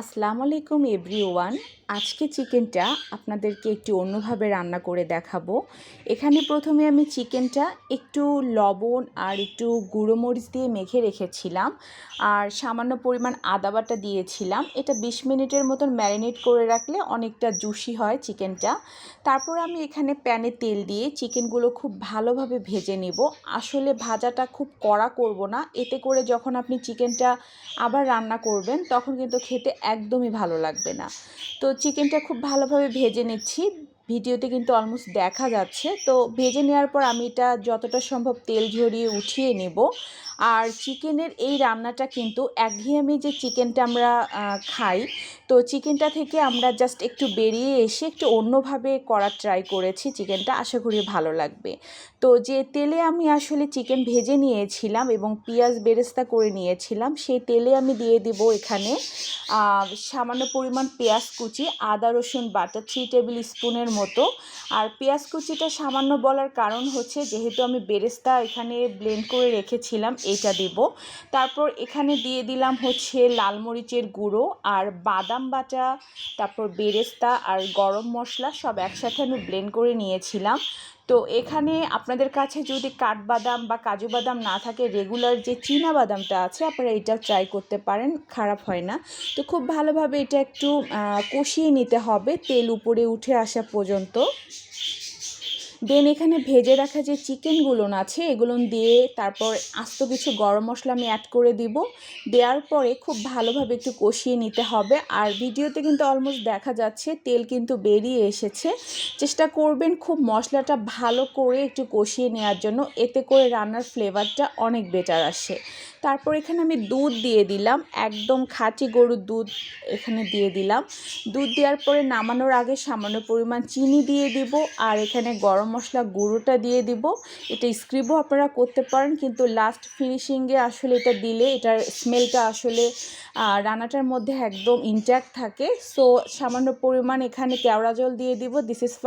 আসসালামু আলাইকুম এভরিওয়ান। আজকে চিকেনটা আপনাদেরকে একটু অন্যভাবে রান্না করে দেখাবো। এখানে প্রথমে আমি চিকেনটা একটু লবণ আর একটু গুঁড়ো মরিচ দিয়ে মেখে রেখেছিলাম। আর সামান্য পরিমাণ আদা বাটা দিয়েছিলাম। এটা বিশ মিনিটের মতন ম্যারিনেট করে রাখলে অনেকটা জুসি হয় চিকেনটা। তারপর আমি এখানে প্যানে তেল দিয়ে চিকেনগুলো খুব ভালোভাবে ভেজে নেব। আসলে ভাজাটা খুব কড়া করব না। এতে করে যখন আপনি চিকেনটা আবার রান্না করবেন, তখন কিন্তু খেতে একদমই ভালো লাগবে না। তো চিকেনটা খুব ভালোভাবে ভেজে নিচ্ছি। ভিডিওতে কিন্তু অলমোস্ট দেখা যাচ্ছে। তো ভেজে নেওয়ার পর আমি এটা যতটা সম্ভব তেল ঝরিয়ে উঠিয়ে নেব। আর চিকেনের এই রান্নাটা কিন্তু একঘেয়েমি যে চিকেনটা আমরা খাই, তো চিকেনটা থেকে আমরা জাস্ট একটু বেরিয়ে এসে একটু অন্যভাবে করার ট্রাই করেছি। চিকেনটা আশা করি ভালো লাগবে। তো যে তেলে আমি আসলে চিকেন ভেজে নিয়েছিলাম এবং পেঁয়াজ বেরেস্তা করে নিয়েছিলাম, সেই তেলে আমি দিয়ে দিব এখানে সামান্য পরিমাণ পেঁয়াজ কুচি, আদা রসুন বাটা থ্রি টেবিল স্পুনের মতো। আর পেঁয়াজ কুচিটা সামান্য বলার কারণ হচ্ছে যেহেতু আমি বেরেস্তা এখানে ব্লেন্ড করে রেখেছিলাম এটা দেব। তারপর এখানে দিয়ে দিলাম হচ্ছে লাল মরিচের গুঁড়ো আর বাদাম বাটা, তারপর বেরেস্তা আর গরম মশলা সব একসাথে আমি ব্লেন্ড করে নিয়েছিলাম। তো এখানে আপনাদের কাছে যদি কাঠবাদাম বা কাজু বাদাম না থাকে রেগুলার যে চীনা বাদামটা আছে, আপনারা এটা ট্রাই করতে পারেন, খারাপ হয় না। তো খুব ভালোভাবে এটা একটু কষিয়ে নিতে হবে, তেল উপরে উঠে আসা পর্যন্ত। দেন এখানে ভেজে রাখা যে চিকেনগুলো আছে, এগুলো দিয়ে তারপর আস্ত কিছু গরম মশলা আমি অ্যাড করে দিব। দেওয়ার পরে খুব ভালোভাবে একটু কষিয়ে নিতে হবে। আর ভিডিওতে কিন্তু অলমোস্ট দেখা যাচ্ছে, তেল কিন্তু বেরিয়ে এসেছে। চেষ্টা করবেন খুব মশলাটা ভালো করে একটু কষিয়ে নেওয়ার জন্য। এতে করে রান্নার ফ্লেভারটা অনেক বেটার আসে। তারপর এখানে আমি দুধ দিয়ে দিলাম। একদম খাঁটি গরুর দুধ এখানে দিয়ে দিলাম। দুধ দেওয়ার পরে নামানোর আগে সামান্য পরিমাণ চিনি দিয়ে দিব। আর এখানে গরম মশলা গুঁড়োটা দিয়ে দিব। এটা স্ক্রিবও আপনারা করতে পারেন, কিন্তু লাস্ট ফিনিশিংয়ে আসলে এটা দিলে এটার স্মেলটা আসলে রান্নাটার মধ্যে একদম ইনট্যাক্ট থাকে। সো সামান্য পরিমাণ এখানে কেওড়া জল দিয়ে দিব। This is